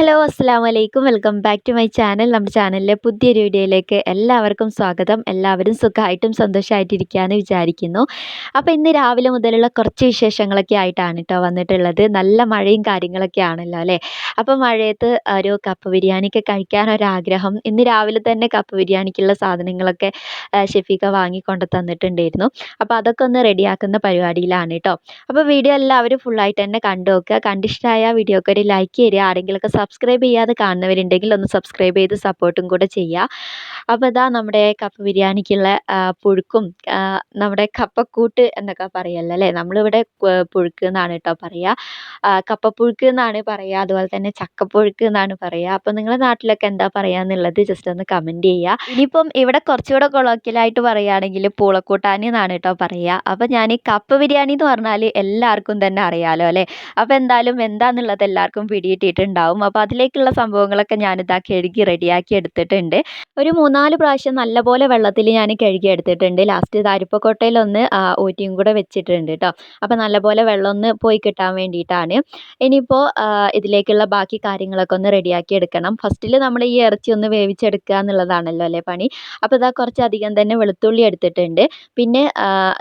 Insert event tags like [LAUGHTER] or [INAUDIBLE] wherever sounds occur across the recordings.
Hello അസ്സാം വലൈക്കും welcome back to my channel. നമ്മുടെ ചാനലിലെ പുതിയൊരു വീഡിയോയിലേക്ക് എല്ലാവർക്കും സ്വാഗതം. എല്ലാവരും സുഖമായിട്ടും സന്തോഷമായിട്ടിരിക്കുകയെന്ന് വിചാരിക്കുന്നു. അപ്പോൾ ഇന്ന് രാവിലെ മുതലുള്ള കുറച്ച് വിശേഷങ്ങളൊക്കെ ആയിട്ടാണ് കേട്ടോ വന്നിട്ടുള്ളത്. നല്ല മഴയും കാര്യങ്ങളൊക്കെ ആണല്ലോ അല്ലേ? അപ്പോൾ മഴയത്ത് ഒരു കപ്പ് ബിരിയാണിയൊക്കെ കഴിക്കാനൊരാഗ്രഹം. ഇന്ന് രാവിലെ തന്നെ കപ്പ് ബിരിയാണിക്കുള്ള സാധനങ്ങളൊക്കെ ഷെഫീക്ക വാങ്ങിക്കൊണ്ട് തന്നിട്ടുണ്ടായിരുന്നു. അപ്പോൾ അതൊക്കെ ഒന്ന് റെഡിയാക്കുന്ന പരിപാടിയിലാണ് കേട്ടോ അപ്പോൾ വീഡിയോ എല്ലാവരും ഫുള്ളായിട്ട് തന്നെ കണ്ടു നോക്കുക കണ്ടിഷ്ടമായ വീഡിയോക്ക് ഒരു ലൈക്ക് തരിക. ആരെങ്കിലുമൊക്കെ സബ്സ്ക്രൈബ് ചെയ്യാതെ കാണുന്നവരുണ്ടെങ്കിൽ ഒന്ന് സബ്സ്ക്രൈബ് ചെയ്ത് സപ്പോർട്ടും കൂടെ ചെയ്യുക അപ്പോൾ ഇതാ നമ്മുടെ കപ്പ ബിരിയാണിക്കുള്ള പുഴുക്കും നമ്മുടെ കപ്പക്കൂട്ട് എന്നൊക്കെ പറയല്ലോ? അല്ലേ? നമ്മളിവിടെ പുഴുക്ക് എന്നാണ് കേട്ടോ പറയുക കപ്പപ്പുഴുക്ക് എന്നാണ് പറയുക അതുപോലെ തന്നെ ചക്കപ്പുഴുക്ക് എന്നാണ് പറയുക അപ്പോൾ നിങ്ങളുടെ നാട്ടിലൊക്കെ എന്താ പറയുക എന്നുള്ളത് ജസ്റ്റ് ഒന്ന് കമന്റ് ചെയ്യുക ഇനിയിപ്പം ഇവിടെ കുറച്ചുകൂടെ കൊളോക്കിയലായിട്ട് പറയുകയാണെങ്കിൽ പൂളക്കൂട്ടാനി എന്നാണ് കേട്ടോ പറയുക അപ്പോൾ ഞാൻ ഈ കപ്പ ബിരിയാണി എന്ന് പറഞ്ഞാൽ എല്ലാവർക്കും തന്നെ അറിയാമല്ലോ അല്ലേ? അപ്പോൾ എന്തായാലും എന്താണെന്നുള്ളത് എല്ലാവർക്കും പിടികിട്ടിയിട്ടുണ്ടാവും. അപ്പോൾ അതിലേക്കുള്ള സംഭവങ്ങളൊക്കെ ഞാനിതാ കഴുകി റെഡിയാക്കി എടുത്തിട്ടുണ്ട്. ഒരു മൂന്നാൽ പ്രാവശ്യം നല്ലപോലെ വെള്ളത്തിൽ ഞാൻ കഴുകി എടുത്തിട്ടുണ്ട്. ലാസ്റ്റ് അരിപ്പക്കോട്ടയിലൊന്ന് ഊറ്റിയും കൂടെ വെച്ചിട്ടുണ്ട് കേട്ടോ അപ്പോൾ നല്ലപോലെ വെള്ളം ഒന്ന് പോയി കിട്ടാൻ വേണ്ടിയിട്ടാണ്. ഇനിയിപ്പോൾ ഇതിലേക്കുള്ള ബാക്കി കാര്യങ്ങളൊക്കെ ഒന്ന് റെഡിയാക്കി എടുക്കണം. ഫസ്റ്റിൽ നമ്മൾ ഈ ഇറച്ചി ഒന്ന് വേവിച്ചെടുക്കുക എന്നുള്ളതാണല്ലോ അല്ലേ പണി? അപ്പോൾ ഇതാ കുറച്ചധികം തന്നെ വെളുത്തുള്ളി എടുത്തിട്ടുണ്ട്. പിന്നെ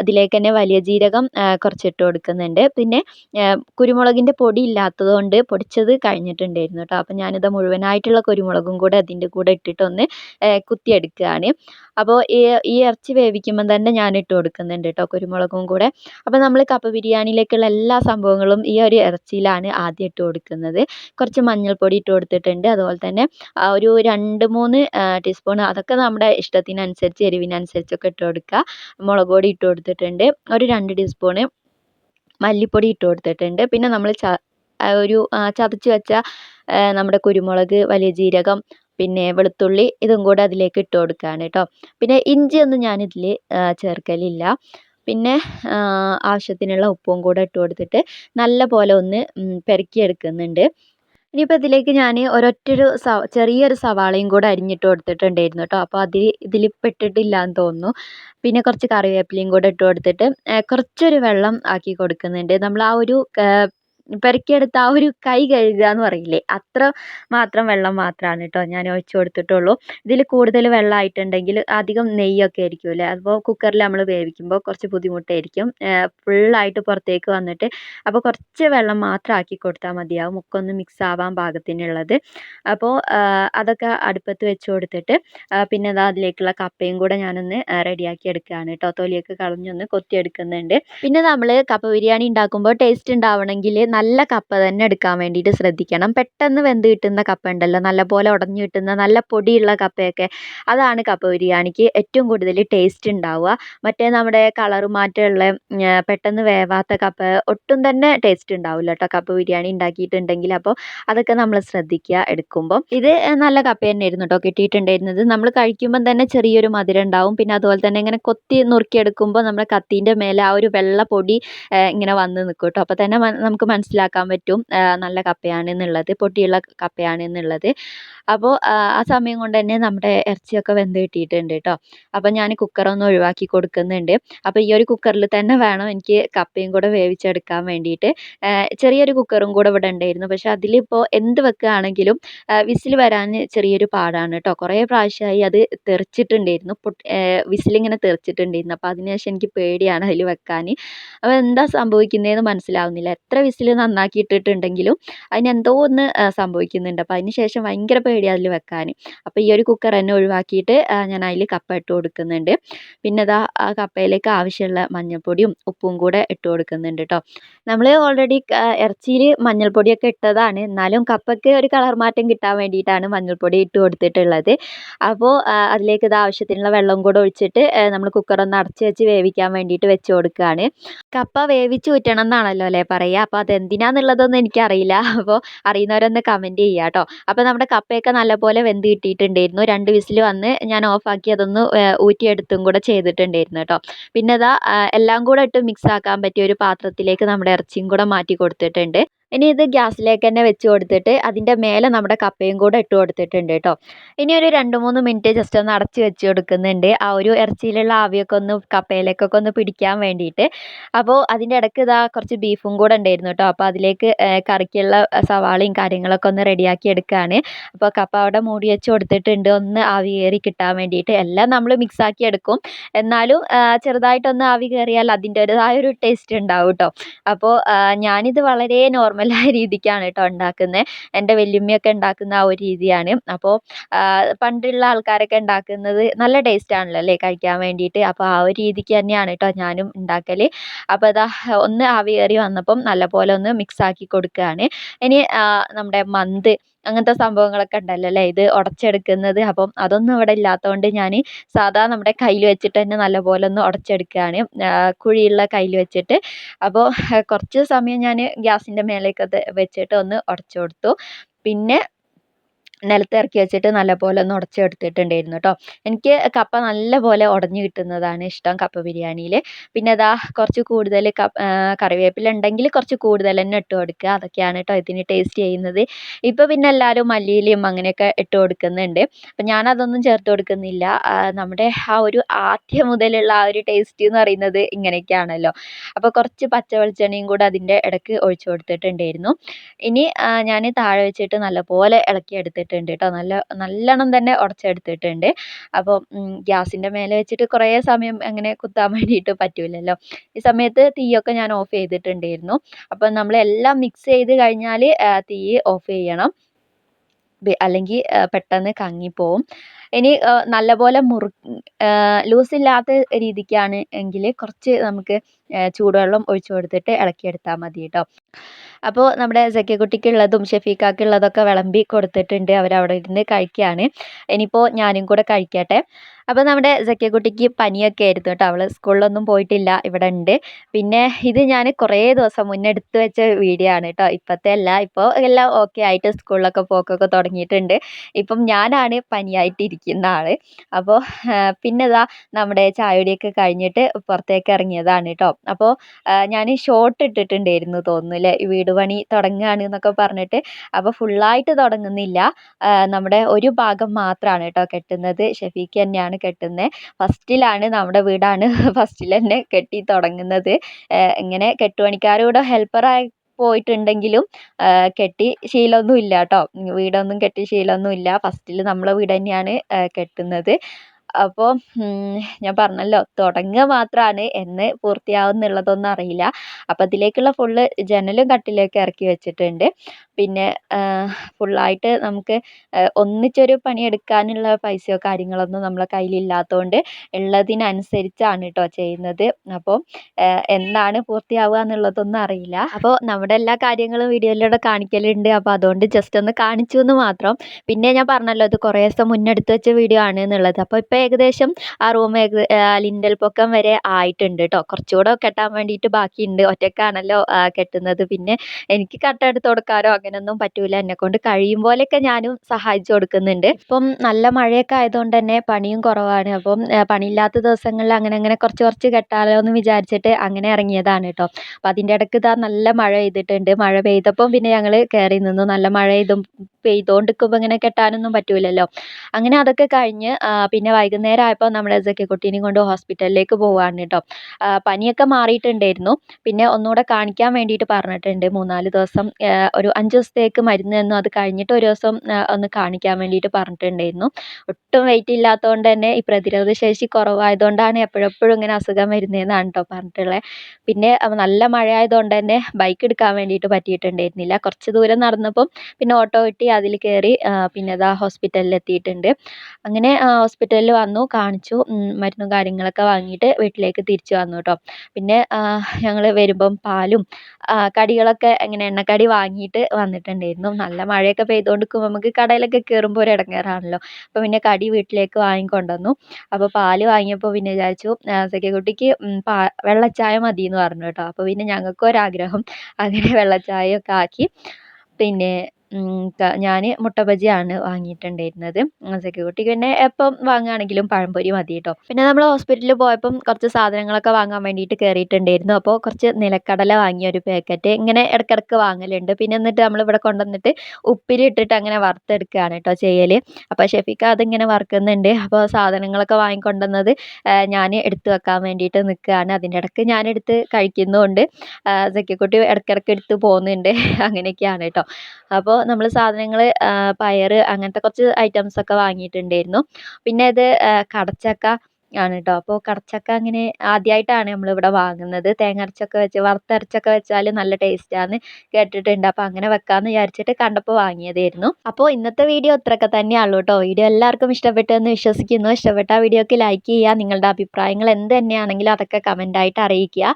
അതിലേക്ക് തന്നെ വലിയ ജീരകം കുറച്ചിട്ട് കൊടുക്കുന്നുണ്ട്. പിന്നെ കുരുമുളകിന്റെ പൊടി ഇല്ലാത്തതുകൊണ്ട് പൊടിച്ചത് കഴിഞ്ഞിട്ടുണ്ടായിരുന്നു കേട്ടോ. അപ്പോൾ ഞാനിത് മുഴുവനായിട്ടുള്ള കുരുമുളകും കൂടെ അതിന്റെ കൂടെ ഇട്ടിട്ടൊന്ന് കുത്തിയെടുക്കുകയാണ്. അപ്പോൾ ഈ ഈ ഇറച്ചി വേവിക്കുമ്പം തന്നെ ഞാൻ ഇട്ട് കൊടുക്കുന്നുണ്ട് കേട്ടോ കുരുമുളകും കൂടെ. അപ്പോൾ നമ്മൾ കപ്പ ബിരിയാണിയിലേക്കുള്ള എല്ലാ സംഭവങ്ങളും ഈ ഒരു ഇറച്ചിയിലാണ് ആദ്യം ഇട്ട് കൊടുക്കുന്നത്. കുറച്ച് മഞ്ഞൾപ്പൊടി ഇട്ട് കൊടുത്തിട്ടുണ്ട്. അതുപോലെ തന്നെ ഒരു രണ്ട് മൂന്ന് ടീസ്പൂൺ അതൊക്കെ നമ്മുടെ ഇഷ്ടത്തിനനുസരിച്ച് എരിവിനനുസരിച്ചൊക്കെ ഇട്ട് കൊടുക്കുക. മുളക് പൊടി ഇട്ട് കൊടുത്തിട്ടുണ്ട്. ഒരു രണ്ട് ടീസ്പൂണ് മല്ലിപ്പൊടി ഇട്ട് കൊടുത്തിട്ടുണ്ട്. പിന്നെ നമ്മൾ ഒരു ചതച്ച് വെച്ച നമ്മുടെ കുരുമുളക് വലിയ ജീരകം പിന്നെ വെളുത്തുള്ളി ഇതും കൂടെ അതിലേക്ക് ഇട്ട് കൊടുക്കുകയാണ് കേട്ടോ പിന്നെ ഇഞ്ചിയൊന്നും ഞാനിതിൽ ചേർക്കലില്ല. പിന്നെ ആവശ്യത്തിനുള്ള ഉപ്പും കൂടെ ഇട്ട് കൊടുത്തിട്ട് നല്ല പോലെ ഒന്ന് പെരക്കിയെടുക്കുന്നുണ്ട്. ഇനിയിപ്പോൾ ഇതിലേക്ക് ഞാൻ ഒരൊറ്റൊരു സ ചെറിയൊരു സവാളയും കൂടെ അരിഞ്ഞിട്ട് കൊടുത്തിട്ടുണ്ടായിരുന്നു കേട്ടോ അപ്പോൾ അതിൽ ഇതിൽ പെട്ടിട്ടില്ല എന്ന് തോന്നുന്നു. പിന്നെ കുറച്ച് കറിവേപ്പിലയും കൂടെ ഇട്ട് കൊടുത്തിട്ട് കുറച്ചൊരു വെള്ളം ആക്കി കൊടുക്കുന്നുണ്ട്. നമ്മൾ ആ ഒരു പെറുക്കിയെടുത്ത ആ ഒരു കൈ കഴുകുക എന്ന് പറയില്ലേ? അത്ര മാത്രം വെള്ളം മാത്രമാണ് കേട്ടോ ഞാൻ ഒഴിച്ച് കൊടുത്തിട്ടുള്ളൂ. ഇതിൽ കൂടുതൽ വെള്ളം ആയിട്ടുണ്ടെങ്കിൽ അധികം നെയ്യൊക്കെ ആയിരിക്കുമല്ലേ അപ്പോൾ കുക്കറിൽ നമ്മൾ വേവിക്കുമ്പോൾ കുറച്ച് ബുദ്ധിമുട്ടായിരിക്കും. ഫുള്ളായിട്ട് പുറത്തേക്ക് വന്നിട്ട് അപ്പോൾ കുറച്ച് വെള്ളം മാത്രം ആക്കി കൊടുത്താൽ മതിയാവും. മുക്കൊന്ന് മിക്സ് ആവാൻ പാകത്തിനുള്ളത്. അപ്പോൾ അതൊക്കെ അടുപ്പത്ത് വെച്ച് കൊടുത്തിട്ട് പിന്നെ അതാ അതിലേക്കുള്ള കപ്പയും കൂടെ ഞാനൊന്ന് റെഡിയാക്കി എടുക്കുകയാണ് കേട്ടോ തൊലിയൊക്കെ കളഞ്ഞൊന്ന് കൊത്തിയെടുക്കുന്നുണ്ട്. പിന്നെ നമ്മൾ കപ്പ ബിരിയാണി ഉണ്ടാക്കുമ്പോൾ ടേസ്റ്റ് ഉണ്ടാവണമെങ്കിൽ നല്ല കപ്പ തന്നെ എടുക്കാൻ വേണ്ടിയിട്ട് ശ്രദ്ധിക്കണം. പെട്ടെന്ന് വെന്ത് കിട്ടുന്ന കപ്പ ഉണ്ടല്ലോ നല്ലപോലെ ഉടഞ്ഞു കിട്ടുന്ന നല്ല പൊടിയുള്ള കപ്പയൊക്കെ. അതാണ് കപ്പ ബിരിയാണിക്ക് ഏറ്റവും കൂടുതൽ ടേസ്റ്റ് ഉണ്ടാവുക. മറ്റേ നമ്മുടെ കളർ മാറ്റമുള്ള പെട്ടെന്ന് വേവാത്ത കപ്പ ഒട്ടും തന്നെ ടേസ്റ്റ് ഉണ്ടാവില്ല കേട്ടോ. കപ്പ ബിരിയാണി ഉണ്ടാക്കിയിട്ടുണ്ടെങ്കിൽ അപ്പോൾ അതൊക്കെ നമ്മൾ ശ്രദ്ധിക്കുക എടുക്കുമ്പോൾ ഇത് നല്ല കപ്പ തന്നെ ആയിരുന്നു കേട്ടോ കിട്ടിയിട്ടുണ്ടായിരുന്നത്. നമ്മൾ കഴിക്കുമ്പം തന്നെ ചെറിയൊരു മധുരം ഉണ്ടാവും. പിന്നെ അതുപോലെ തന്നെ ഇങ്ങനെ കൊത്തി നുറുക്കിയെടുക്കുമ്പോൾ നമ്മുടെ കത്തീന്റെ മേലെ ആ ഒരു വെള്ള പൊടി ഇങ്ങനെ വന്ന് നിൽക്കും കേട്ടോ. അപ്പോൾ തന്നെ നമുക്ക് മനസ്സിലാക്കാൻ പറ്റും നല്ല കപ്പയാണ് എന്നുള്ളത് പൊട്ടിയുള്ള കപ്പയാണ് എന്നുള്ളത് അപ്പോൾ ആ സമയം കൊണ്ട് തന്നെ നമ്മുടെ ഇറച്ചിയൊക്കെ വെന്ത് കിട്ടിയിട്ടുണ്ട് കേട്ടോ അപ്പോൾ ഞാൻ കുക്കറൊന്ന് ഒഴിവാക്കി കൊടുക്കുന്നുണ്ട്. അപ്പോൾ ഈ ഒരു കുക്കറിൽ തന്നെ വേണം എനിക്ക് കപ്പയും കൂടെ വേവിച്ചെടുക്കാൻ വേണ്ടിയിട്ട്. ചെറിയൊരു കുക്കറും കൂടെ ഇവിടെ ഉണ്ടായിരുന്നു. പക്ഷേ അതിലിപ്പോൾ എന്ത് വെക്കുകയാണെങ്കിലും വിസിൽ വരാൻ ചെറിയൊരു പാടാണ് കേട്ടോ കുറേ പ്രാവശ്യമായി അത് തെറിച്ചിട്ടുണ്ടായിരുന്നു. വിസിലിങ്ങനെ തെറിച്ചിട്ടുണ്ടായിരുന്നു. അപ്പോൾ അതിനുശേഷം എനിക്ക് പേടിയാണ് അതിൽ വെക്കാൻ. അപ്പോൾ എന്താ സംഭവിക്കുന്നതെന്ന് മനസ്സിലാവുന്നില്ല. എത്ര വിസിൽ നന്നാക്കി ഇട്ടിട്ടുണ്ടെങ്കിലും അതിനെന്തോ ഒന്ന് സംഭവിക്കുന്നുണ്ട്. അപ്പോൾ അതിന് ശേഷം ഭയങ്കര പേടി അതിൽ വെക്കാൻ അപ്പോൾ ഈ ഒരു കുക്കർ തന്നെ ഒഴിവാക്കിയിട്ട് ഞാൻ അതിൽ കപ്പ ഇട്ട് കൊടുക്കുന്നുണ്ട്. പിന്നെ ഇതാ ആ കപ്പയിലേക്ക് ആവശ്യമുള്ള മഞ്ഞൾപ്പൊടിയും ഉപ്പും കൂടെ ഇട്ട് കൊടുക്കുന്നുണ്ട് കേട്ടോ നമ്മൾ ഓൾറെഡി ഇറച്ചിയിൽ മഞ്ഞൾപ്പൊടിയൊക്കെ ഇട്ടതാണ്. എന്നാലും കപ്പയ്ക്ക് ഒരു കളർ മാറ്റം കിട്ടാൻ വേണ്ടിയിട്ടാണ് മഞ്ഞൾപ്പൊടി ഇട്ട് കൊടുത്തിട്ടുള്ളത്. അപ്പോൾ അതിലേക്ക് ഇത് ആവശ്യത്തിനുള്ള വെള്ളം കൂടെ ഒഴിച്ചിട്ട് നമ്മൾ കുക്കർ ഒന്ന് അടച്ച് വെച്ച് വേവിക്കാൻ വേണ്ടിയിട്ട് വെച്ച് കൊടുക്കുകയാണ് കപ്പ വേവിച്ച് ഊറ്റണം എന്നാണല്ലോ അല്ലേ പറയുക? അപ്പോൾ അതെന്തിനാന്നുള്ളതൊന്നും എനിക്കറിയില്ല. [LAUGHS] അപ്പോൾ അറിയുന്നവരൊന്ന് കമന്റ് ചെയ്യുക കേട്ടോ. അപ്പോൾ നമ്മുടെ കപ്പയൊക്കെ നല്ലപോലെ വെന്ത് കിട്ടിയിട്ടുണ്ടായിരുന്നു. രണ്ട് വിസിൽ വന്ന് ഞാൻ ഓഫാക്കി അതൊന്ന് ഊറ്റിയെടുത്തും കൂടെ ചെയ്തിട്ടുണ്ടായിരുന്നു കേട്ടോ. പിന്നെ അതാ എല്ലാം കൂടെ ഇട്ട് മിക്സ് ആക്കാൻ പറ്റിയ ഒരു പാത്രത്തിലേക്ക് നമ്മുടെ ഇറച്ചിയും കൂടെ മാറ്റി കൊടുത്തിട്ടുണ്ട്. ഇനി ഇത് ഗ്യാസിലേക്ക് തന്നെ വെച്ച് കൊടുത്തിട്ട് അതിന്റെ മേലെ നമ്മുടെ കപ്പയും കൂടെ ഇട്ട് കൊടുത്തിട്ടുണ്ട് കേട്ടോ. ഇനി ഒരു രണ്ട് മൂന്ന് മിനിറ്റ് ജസ്റ്റ് ഒന്ന് അടച്ച് വെച്ച് കൊടുക്കുന്നുണ്ട്. ആ ഒരു ഇറച്ചിയിലുള്ള ആവിയൊക്കെ ഒന്ന് കപ്പയിലേക്കൊക്കെ ഒന്ന് പിടിക്കാൻ വേണ്ടിയിട്ട്. അപ്പോൾ അതിന്റെ ഇടയ്ക്ക് ഇതാ കുറച്ച് ബീഫും കൂടെ ഉണ്ടായിരുന്നു കേട്ടോ. അപ്പോൾ അതിലേക്ക് കറിക്കുള്ള സവാളയും കാര്യങ്ങളൊക്കെ ഒന്ന് റെഡിയാക്കി എടുക്കുകയാണ് അപ്പോൾ കപ്പ അവിടെ മൂടി വെച്ച് കൊടുത്തിട്ടുണ്ട്. ഒന്ന് ആവി കയറി കിട്ടാൻ വേണ്ടിയിട്ട്. എല്ലാം നമ്മൾ മിക്സാക്കി എടുക്കും. എന്നാലും ചെറുതായിട്ടൊന്ന് ആവി കയറിയാൽ അതിന്റേതായ ഒരു ടേസ്റ്റ് ഉണ്ടാവും കേട്ടോ. അപ്പോൾ ഞാനിത് വളരെ നോർമലായ രീതിക്കാണ് കേട്ടോ ഉണ്ടാക്കുന്നത് എന്റെ വല്യമ്മയൊക്കെ ഉണ്ടാക്കുന്ന ആ ഒരു രീതിയാണ്. അപ്പോൾ പണ്ടുള്ള ആൾക്കാരൊക്കെ ഉണ്ടാക്കുന്നത് നല്ല ടേസ്റ്റ് ആണല്ലോ അല്ലേ കഴിക്കാൻ വേണ്ടിയിട്ട്? അപ്പോൾ ആ ഒരു രീതിക്ക് തന്നെയാണ് കേട്ടോ ഞാനും ഉണ്ടാക്കൽ അപ്പോൾ അതാ ഒന്ന് ആവി കയറി വന്നപ്പം നല്ലപോലെ ഒന്ന് മിക്സ് ആക്കി കൊടുക്കുകയാണ് ഇനി നമ്മുടെ മന്ത് അങ്ങനത്തെ സംഭവങ്ങളൊക്കെ ഉണ്ടല്ലോ അല്ലേ? ഇത് ഉടച്ചെടുക്കുന്നത്. അപ്പം അതൊന്നും ഇവിടെ ഇല്ലാത്തതുകൊണ്ട് ഞാൻ സാധാ നമ്മുടെ കയ്യിൽ വെച്ചിട്ട് തന്നെ നല്ലപോലെ ഒന്ന് ഉടച്ചെടുക്കുകയാണ്. കുഴിയുള്ള കയ്യിൽ വെച്ചിട്ട്. അപ്പോൾ കുറച്ച് സമയം ഞാൻ ഗ്യാസിന്റെ മേലെയൊക്കെ വെച്ചിട്ട് ഒന്ന് ഉടച്ചു കൊടുത്തു. പിന്നെ നിലത്ത് ഇറക്കി വെച്ചിട്ട് നല്ലപോലെ ഒന്ന് ഉടച്ചെടുത്തിട്ടുണ്ടായിരുന്നു കേട്ടോ എനിക്ക് കപ്പ നല്ലപോലെ ഉടഞ്ഞു കിട്ടുന്നതാണ് ഇഷ്ടം കപ്പ ബിരിയാണിയിൽ പിന്നെ അതാ കുറച്ച് കൂടുതൽ കറിവേപ്പില ഉണ്ടെങ്കിൽ കുറച്ച് കൂടുതൽ തന്നെ ഇട്ട് കൊടുക്കുക. അതൊക്കെയാണ് കേട്ടോ ഇതിന് ടേസ്റ്റ് ചെയ്യുന്നത്. ഇപ്പോൾ പിന്നെ എല്ലാവരും മല്ലിയിലയും അങ്ങനെയൊക്കെ ഇട്ട് കൊടുക്കുന്നുണ്ട്. അപ്പം ഞാനതൊന്നും ചേർത്ത് കൊടുക്കുന്നില്ല. നമ്മുടെ ആ ഒരു ആദ്യം മുതലുള്ള ആ ഒരു ടേസ്റ്റ് എന്ന് പറയുന്നത് ഇങ്ങനെയൊക്കെയാണല്ലോ. അപ്പോൾ കുറച്ച് പച്ച വെളിച്ചെണ്ണയും കൂടെ അതിന്റെ ഇടയ്ക്ക് ഒഴിച്ചു കൊടുത്തിട്ടുണ്ടായിരുന്നു. ഇനി ഞാൻ താഴെ വെച്ചിട്ട് നല്ലപോലെ ഇളക്കി എടുത്തിട്ട് എടുത്തിട്ടുണ്ട് കേട്ടോ നല്ല നല്ലോണം തന്നെ ഉടച്ചെടുത്തിട്ടുണ്ട്. അപ്പോൾ ഗ്യാസിന്റെ മേലെ വെച്ചിട്ട് കുറേ സമയം അങ്ങനെ കുത്താൻ [LAUGHS] വേണ്ടിയിട്ട് പറ്റില്ലല്ലോ ഈ സമയത്ത് തീയൊക്കെ ഞാൻ ഓഫ് ചെയ്തിട്ടുണ്ടായിരുന്നു. അപ്പോൾ നമ്മളെല്ലാം മിക്സ് ചെയ്ത് കഴിഞ്ഞാൽ തീ ഓഫ് ചെയ്യണം. അല്ലെങ്കിൽ പെട്ടെന്ന് കങ്ങിപ്പോവും. ഇനി നല്ലപോലെ മുറു ലൂസില്ലാത്ത രീതിക്കാണ് എങ്കിൽ കുറച്ച് നമുക്ക് ചൂടുവെള്ളം ഒഴിച്ചു കൊടുത്തിട്ട് ഇളക്കിയെടുത്താൽ മതി കേട്ടോ അപ്പോൾ നമ്മുടെ സഖ്യക്കുട്ടിക്കുള്ളതും ഷെഫീക്കാക്കുള്ളതൊക്കെ വിളമ്പി കൊടുത്തിട്ടുണ്ട്. അവരവിടെ ഇരുന്ന് കഴിക്കുകയാണ് ഇനിയിപ്പോൾ ഞാനും കൂടെ കഴിക്കട്ടെ. അപ്പോൾ നമ്മുടെ സക്കിയക്കുട്ടിക്ക് പനിയൊക്കെ ആയിരുന്നു കേട്ടോ. അവൾ സ്കൂളിലൊന്നും പോയിട്ടില്ല. ഇവിടെ ഉണ്ട്. പിന്നെ ഇത് ഞാൻ കുറേ ദിവസം മുന്നേ എടുത്ത് വെച്ച വീഡിയോ ആണ് കേട്ടോ. ഇപ്പോഴത്തെ അല്ല. ഇപ്പോൾ എല്ലാം ഓക്കെ ആയിട്ട് സ്കൂളിലൊക്കെ പോക്കൊക്കെ തുടങ്ങിയിട്ടുണ്ട്. ഇപ്പം ഞാനാണ് പനിയായിട്ടിരിക്കുന്ന ആൾ അപ്പോൾ പിന്നെ ഇതാ നമ്മുടെ ചായയുടെയൊക്കെ കഴിഞ്ഞിട്ട് പുറത്തേക്ക് ഇറങ്ങിയതാണ് കേട്ടോ. അപ്പോൾ ഞാൻ ഷോർട്ട് ഇട്ടിട്ടുണ്ടായിരുന്നു തോന്നുന്നു അല്ലേ വീട് പണി തുടങ്ങുകയാണ് എന്നൊക്കെ പറഞ്ഞിട്ട്. അപ്പോൾ ഫുള്ളായിട്ട് തുടങ്ങുന്നില്ല. നമ്മുടെ ഒരു ഭാഗം മാത്രമാണ് കേട്ടോ കെട്ടുന്നത്. ഷെഫീക്ക് തന്നെയാണ് കെട്ടുന്നത് ഫസ്റ്റിലാണ് നമ്മുടെ വീടാണ്. [LAUGHS] ഫസ്റ്റിൽ തന്നെ കെട്ടി തുടങ്ങുന്നത്. ഇങ്ങനെ കെട്ടുപണിക്കാരോട് ഹെൽപ്പറായി പോയിട്ടുണ്ടെങ്കിലും കെട്ടി ശീലമൊന്നും ഇല്ല കേട്ടോ. വീടൊന്നും കെട്ടി ശീലമൊന്നും ഇല്ല ഫസ്റ്റിൽ നമ്മളെ വീട് തന്നെയാണ് കെട്ടുന്നത്. അപ്പോൾ ഞാൻ പറഞ്ഞല്ലോ തുടങ്ങുക മാത്രമാണ് എന്ന് പൂർത്തിയാവും എന്നുള്ളതൊന്നും അറിയില്ല. അപ്പോൾ അതിലേക്കുള്ള ഫുള്ള് ജനലും കട്ടിലൊക്കെ ഇറക്കി വെച്ചിട്ടുണ്ട്. പിന്നെ ഫുള്ളായിട്ട് നമുക്ക് ഒന്നിച്ചൊരു പണിയെടുക്കാനുള്ള പൈസയോ കാര്യങ്ങളൊന്നും നമ്മളെ കയ്യിലില്ലാത്തതുകൊണ്ട് ഉള്ളതിനനുസരിച്ചാണ് കേട്ടോ ചെയ്യുന്നത്. അപ്പോൾ എന്നാണ് പൂർത്തിയാവുക എന്നുള്ളതൊന്നും അറിയില്ല. അപ്പോൾ നമ്മുടെ എല്ലാ കാര്യങ്ങളും വീഡിയോയിലൂടെ കാണിക്കലുണ്ട്. അപ്പോൾ അതുകൊണ്ട് ജസ്റ്റ് ഒന്ന് കാണിച്ചു എന്ന് മാത്രം. പിന്നെ ഞാൻ പറഞ്ഞല്ലോ ഇത് കുറേ ദിവസം മുന്നെടുത്ത് വെച്ച വീഡിയോ ആണ് എന്നുള്ളത്. അപ്പോൾ ഏകദേശം ആ റൂം ലിൻഡൽ പൊക്കം വരെ ആയിട്ടുണ്ട് കേട്ടോ കുറച്ചുകൂടെ കെട്ടാൻ വേണ്ടിയിട്ട് ബാക്കിയുണ്ട്. ഒറ്റക്കാണല്ലോ കെട്ടുന്നത്. പിന്നെ എനിക്ക് കട്ട എടുത്ത് കൊടുക്കാനോ അങ്ങനെയൊന്നും പറ്റൂല. എന്നെ കൊണ്ട് കഴിയും പോലെയൊക്കെ ഞാനും സഹായിച്ചു കൊടുക്കുന്നുണ്ട്. ഇപ്പം നല്ല മഴയൊക്കെ ആയതുകൊണ്ട് തന്നെ പണിയും കുറവാണ്. അപ്പം പണിയില്ലാത്ത ദിവസങ്ങളിൽ അങ്ങനെ അങ്ങനെ കുറച്ച് കുറച്ച് കെട്ടാലോ എന്ന് വിചാരിച്ചിട്ട് അങ്ങനെ ഇറങ്ങിയതാണ് കേട്ടോ അപ്പം അതിന്റെ ഇടയ്ക്ക് ഇതാ നല്ല മഴ പെയ്തിട്ടുണ്ട്. മഴ പെയ്തപ്പം പിന്നെ ഞങ്ങൾ കയറി നിന്നു. നല്ല മഴ പെയ്തും ഇങ്ങനെ കെട്ടാനൊന്നും പറ്റൂലല്ലോ. അങ്ങനെ അതൊക്കെ കഴിഞ്ഞ് പിന്നെ വൈകുന്നേരം ആയപ്പോൾ നമ്മൾ ഇതൊക്കെ കുട്ടീനെയും കൊണ്ട് ഹോസ്പിറ്റലിലേക്ക് പോവുകയാണ് കേട്ടോ പനിയൊക്കെ മാറിയിട്ടുണ്ടായിരുന്നു. പിന്നെ ഒന്നുകൂടെ കാണിക്കാൻ വേണ്ടിയിട്ട് പറഞ്ഞിട്ടുണ്ട്. മൂന്നാൽ ദിവസം ഒരു അഞ്ച് ദിവസത്തേക്ക് മരുന്ന് തന്നു. അത് കഴിഞ്ഞിട്ട് ഒരു ദിവസം ഒന്ന് കാണിക്കാൻ വേണ്ടിയിട്ട് പറഞ്ഞിട്ടുണ്ടായിരുന്നു. ഒട്ടും വെയിറ്റ് ഇല്ലാത്തതുകൊണ്ട് തന്നെ ഈ പ്രതിരോധ ശേഷി കുറവായതുകൊണ്ടാണ് എപ്പോഴെപ്പോഴും ഇങ്ങനെ അസുഖം വരുന്നതെന്നാണ് കേട്ടോ പറഞ്ഞിട്ടുള്ളത് പിന്നെ നല്ല മഴ ആയതുകൊണ്ട് തന്നെ ബൈക്ക് എടുക്കാൻ വേണ്ടിയിട്ട് പറ്റിയിട്ടുണ്ടായിരുന്നില്ല. കുറച്ച് ദൂരം നടന്നപ്പം പിന്നെ ഓട്ടോ കിട്ടി. അതിൽ കയറി പിന്നെ അതാ ഹോസ്പിറ്റലിൽ എത്തിയിട്ടുണ്ട് അങ്ങനെ ഹോസ്പിറ്റലിൽ വന്നു കാണിച്ചു മരുന്നും കാര്യങ്ങളൊക്കെ വാങ്ങിയിട്ട് വീട്ടിലേക്ക് തിരിച്ചു വന്നു കേട്ടോ പിന്നെ ഞങ്ങൾ വരുമ്പം പാലും കടികളൊക്കെ ഇങ്ങനെ എണ്ണക്കടി വാങ്ങിയിട്ട് വന്നിട്ടുണ്ടായിരുന്നു. നല്ല മഴയൊക്കെ പെയ്തുകൊണ്ട് നിൽക്കുമ്പോൾ നമുക്ക് കടയിലൊക്കെ കയറുമ്പോൾ ഒരു ഇടങ്ങേറാണല്ലോ. അപ്പോൾ പിന്നെ കടി വീട്ടിലേക്ക് വാങ്ങിക്കൊണ്ടുവന്നു. അപ്പോൾ പാൽ വാങ്ങിയപ്പോൾ പിന്നെ വിചാരിച്ചു സഖ്യക്കുട്ടിക്ക് പാ വെള്ളച്ചായ മതി എന്ന് പറഞ്ഞു കേട്ടോ അപ്പോൾ പിന്നെ ഞങ്ങൾക്കും ഒരാഗ്രഹം അങ്ങനെ വെള്ളച്ചായയൊക്കെ ആക്കി. പിന്നെ ഞാൻ മുട്ട ബജിയാണ് വാങ്ങിയിട്ടുണ്ടായിരുന്നത്. സെക്യൂരിറ്റിക്ക് പിന്നെ എപ്പം വാങ്ങുകയാണെങ്കിലും പഴംപൊരി മതി കേട്ടോ പിന്നെ നമ്മൾ ഹോസ്പിറ്റലിൽ പോയപ്പം കുറച്ച് സാധനങ്ങളൊക്കെ വാങ്ങാൻ വേണ്ടിയിട്ട് കയറിയിട്ടുണ്ടായിരുന്നു അപ്പോൾ കുറച്ച് നിലക്കടല വാങ്ങിയ ഒരു പാക്കറ്റ് ഇങ്ങനെ ഇടയ്ക്കിടയ്ക്ക് വാങ്ങലുണ്ട്. പിന്നെ എന്നിട്ട് നമ്മളിവിടെ കൊണ്ടുവന്നിട്ട് ഉപ്പിലിട്ടിട്ട് അങ്ങനെ വറുത്തെടുക്കുകയാണ് കേട്ടോ ചെയ്യൽ അപ്പോൾ ഷെഫിക്ക് അതിങ്ങനെ വറുക്കുന്നുണ്ട്. അപ്പോൾ സാധനങ്ങളൊക്കെ വാങ്ങിക്കൊണ്ടുവന്നത് ഞാൻ എടുത്ത് വെക്കാൻ വേണ്ടിയിട്ട് നിൽക്കുകയാണ്. അതിന്റെ ഇടയ്ക്ക് ഞാനെടുത്ത് കഴിക്കുന്നുമുണ്ട്. സഖ്യക്കുട്ടി ഇടയ്ക്കിടയ്ക്ക് എടുത്ത് പോകുന്നുണ്ട്. [LAUGHS] അങ്ങനെയൊക്കെയാണ് കേട്ടോ. അപ്പോൾ നമ്മൾ സാധനങ്ങൾ പയർ അങ്ങനത്തെ കുറച്ച് ഐറ്റംസ് ഒക്കെ വാങ്ങിയിട്ടുണ്ടായിരുന്നു. പിന്നെ അത് കടച്ചക്ക ആണ് കേട്ടോ അപ്പോൾ കറിച്ചക്ക അങ്ങനെ ആദ്യമായിട്ടാണ് നമ്മളിവിടെ വാങ്ങുന്നത്. തേങ്ങ അരച്ചൊക്കെ വെച്ച് വറുത്തരച്ചൊക്കെ വെച്ചാൽ നല്ല ടേസ്റ്റാന്ന് കേട്ടിട്ടുണ്ട്. അപ്പോൾ അങ്ങനെ വെക്കാമെന്ന് വിചാരിച്ചിട്ട് കണ്ടപ്പോൾ വാങ്ങിയതായിരുന്നു. അപ്പോൾ ഇന്നത്തെ വീഡിയോ ഇത്രയൊക്കെ തന്നെയുള്ളൂ കേട്ടോ വീഡിയോ എല്ലാവർക്കും ഇഷ്ടപ്പെട്ടു എന്ന് വിശ്വസിക്കുന്നു. ഇഷ്ടപ്പെട്ട വീഡിയോക്ക് ലൈക്ക് ചെയ്യുക നിങ്ങളുടെ അഭിപ്രായങ്ങൾ എന്ത് തന്നെയാണെങ്കിലും അതൊക്കെ കമന്റായിട്ട് അറിയിക്കുക.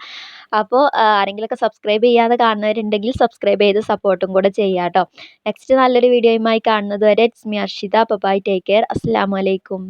അപ്പോൾ ആരെങ്കിലുമൊക്കെ സബ്സ്ക്രൈബ് ചെയ്യാതെ കാണുന്നവരുണ്ടെങ്കിൽ സബ്സ്ക്രൈബ് ചെയ്ത് സപ്പോർട്ടും കൂടെ ചെയ്യുക കേട്ടോ നെക്സ്റ്റ് നല്ലൊരു വീഡിയോയുമായി കാണുന്നത് വരെ ഇറ്റ്സ് മി അർഷിത. അപ്പോൾ ബൈ ടേക്ക് കെയർ അസ്സാം വലൈക്കും